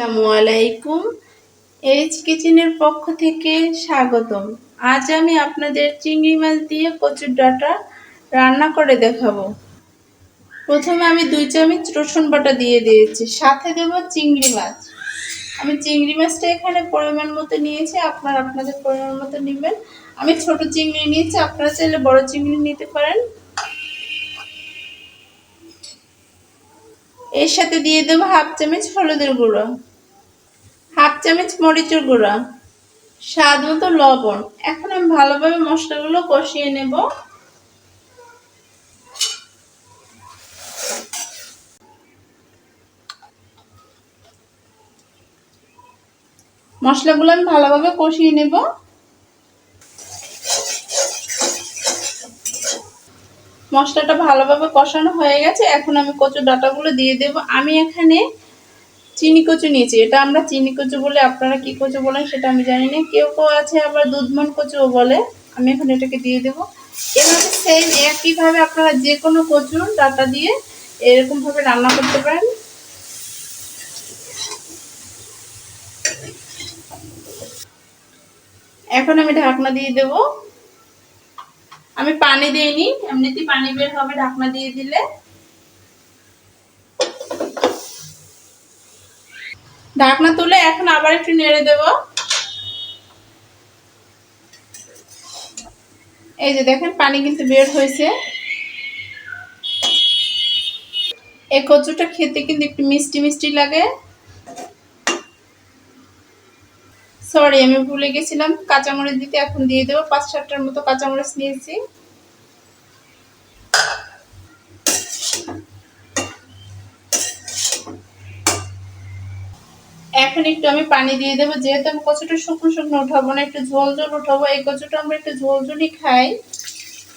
আসসালামু আলাইকুম। এইচ কিচেনের পক্ষ থেকে স্বাগতম। আজ আমি আপনাদের চিংড়ি মাছ দিয়ে কচুর ডাটা রান্না করে দেখাবো। প্রথমে আমি দুই চামচ রসুন বাটা দিয়ে দিয়েছি, সাথে দেবো চিংড়ি মাছ। আমি চিংড়ি মাছটা এখানে পরিমাণ মতো নিয়েছি, আপনারা আপনাদের পরিমাণ মতো নেবেন। আমি ছোট চিংড়ি নিয়েছি, আপনারা চাইলে বড় চিংড়ি নিতে পারেন। এর সাথে দিয়ে দেবো হাফ চামচ হলুদের গুঁড়ো। হাফ চামচ মরিচের গুঁড়া, স্বাদ মতো লবণ। এখন আমি ভালোভাবে মশলাগুলো কষিয়ে নেব। মশলাগুলো আমি ভালোভাবে কষিয়ে নেব। মশলাটা ভালোভাবে কষানো হয়ে গেছে। এখন আমি কচুর ডাটাগুলো দিয়ে দেব। আমি এখানে চিনি কচু নিয়েছি। এটা আমরা চিনি কচু বলে আপনারা কি কচু বলেন সেটা আমি জানি না। কেউ কেউ আছে আবার দুধমন কচুও বলে। আমি এখন এটাকে দিয়ে দেব। এভাবে সেম একইভাবে আপনারা যে কোনো কচুর ডাটা দিয়ে এরকমভাবে রান্না করতে পারেন। এখন আমি ঢাকনা দিয়ে দেব। আমি পানি দিইনি। এমনিতেই পানি বের হবে ঢাকনা দিয়ে দিলে। ঢাকনা তুলে এখন আবার একটু নেড়ে দেব। এই যে দেখেন, পানি কিন্তু বের হয়েছে। এই কচুটা খেতে কিন্তু একটু মিষ্টি মিষ্টি লাগে। সরি আমি ভুলে গেছিলাম। কাঁচামরিচ দিতে এখন দিয়ে দেবো। পাঁচ সাতটার মতো কাঁচামরিচ নিয়েছি। এখন একটু আমি পানি দিয়ে দেবো, যেহেতু আমি কচুটা শুকনো শুকনো উঠাবো না, একটু ঝোল ঝোল উঠাবো, এই কচুটা আমরা একটু ঝোল ঝোলই খাই।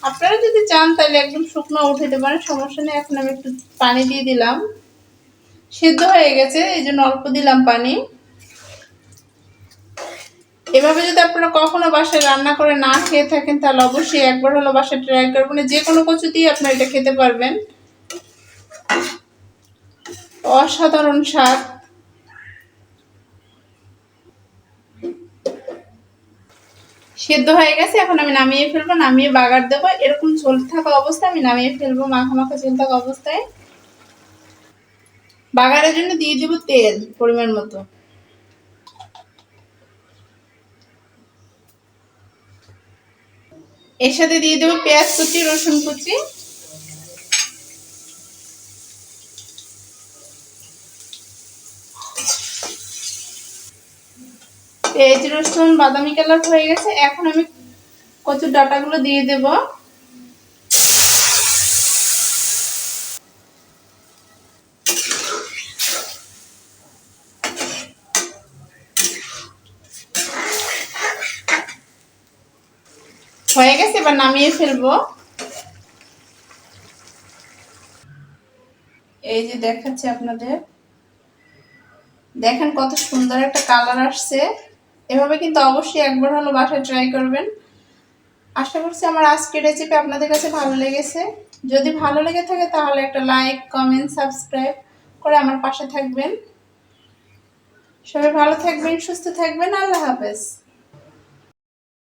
আপনারা যদি চান তাহলে একদম শুকনো উঠাতে পারেন, সমস্যা নেই, এখন আমি একটু পানি দিয়ে দিলাম। সিদ্ধ হয়ে গেছে, এই জন্য অল্প দিলাম পানি। এভাবে যদি আপনারা কখনো বাসায় রান্না করে না খেয়ে থাকেন, তাহলে অবশ্যই একবার হলো বাসায় ট্রাই করবেন। যে কোনো কচু দিয়ে আপনারা এটা খেতে পারবেন। অসাধারণ স্বাদ। সেদ্ধ হয়ে গেছে, এখন আমি নামিয়ে ফেলব, নামিয়ে বাগার দেবো। এরকম ঝোল থাকা অবস্থায় আমি নামিয়ে ফেলব, মাখা মাখা ঝোল থাকা অবস্থায়। বাগারের জন্য দিয়ে দেবো তেল, পরিমাণ মতো। এর সাথে দিয়ে দেবো পেঁয়াজ কুচি, রসুন কুচি। পেঁয়াজ রসুন, বাদামি কালার হয়ে গেছে। এখন আমি কচুর ডাটাগুলো দিয়ে দেব। হয়ে গেছে, এবার নামিয়ে ফেলব। এই যে দেখাচ্ছে আপনাদের। দেখেন কত সুন্দর একটা কালার আসছে। এভাবে কিন্তু অবশ্যই একবার হলো বাসায় ট্রাই করবেন। আশা করছি আমার আজকের রেসিপি আপনাদের কাছে ভালো লেগেছে। যদি ভালো লেগে থাকে তাহলে একটা লাইক কমেন্ট সাবস্ক্রাইব করে আমার পাশে থাকবেন। সবাই ভালো থাকবেন, সুস্থ থাকবেন, আল্লাহ হাফেজ।